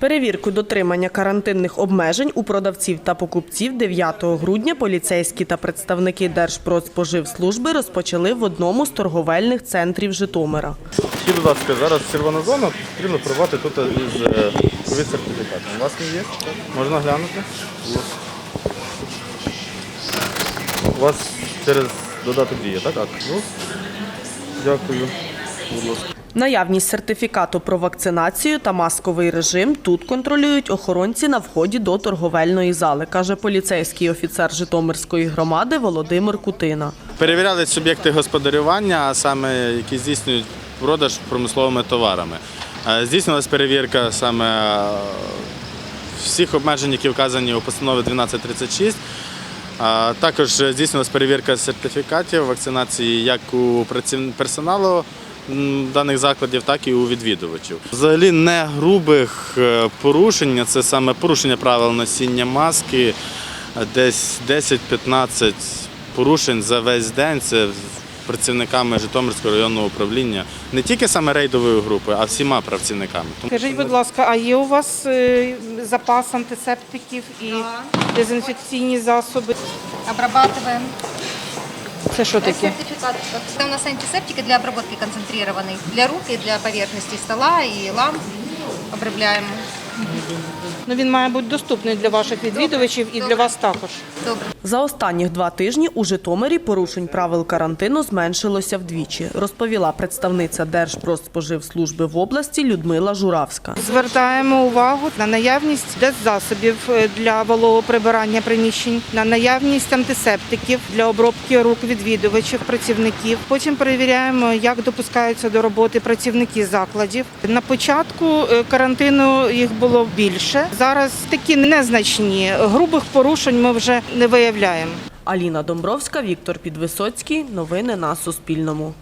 Перевірку дотримання карантинних обмежень у продавців та покупців 9 грудня поліцейські та представники Держпродспоживслужби розпочали в одному з торговельних центрів Житомира. Ще, будь ласка, зараз червона зона, потрібно прорвати тут е, ковід сертифікатом. У вас він є? Можна глянути? У вас через додаток діє, так? Так. Ну, дякую. Будь ласка. Наявність сертифікату про вакцинацію та масковий режим тут контролюють охоронці на вході до торговельної зали, каже поліцейський офіцер Житомирської громади Володимир Кутина. Перевіряли суб'єкти господарювання, а саме які здійснюють продаж промисловими товарами. Е, Здійснилась перевірка саме е, всіх обмежень, які вказані у постанові 1236. А Також здійснилась перевірка сертифікатів вакцинації як у персоналу даних закладів, так і у відвідувачів. Взагалі не грубих е, порушень, це саме порушення правил носіння маски, десь 10-15 порушень за весь день. Це працівниками Житомирського районного управління, не тільки саме рейдової групи, а всіма працівниками. Скажіть, будь ласка, а є у вас е, запас антисептиків і дезінфекційні засоби? Обрабатываем. Це що таке? Сертифікат. Це у нас антисептики для обработки концентрированной. Для рук и для поверхности стола и ламп обробляем. Ну він має бути доступний для ваших відвідувачів і для вас також. Добре. За останніх два тижні у Житомирі порушень правил карантину зменшилося вдвічі, розповіла представниця Держпродспоживслужби в області Людмила Журавська. Звертаємо увагу на наявність деззасобів е, для вологого прибирання приміщень, на наявність антисептиків для обробки рук відвідувачів, працівників. Потім перевіряємо, як допускаються до роботи працівники закладів. На початку е, карантину їх було більше. Зараз такі незначні грубих порушень ми вже не виявляємо. Аліна Домбровська, Віктор Підвисоцький. Новини на Суспільному.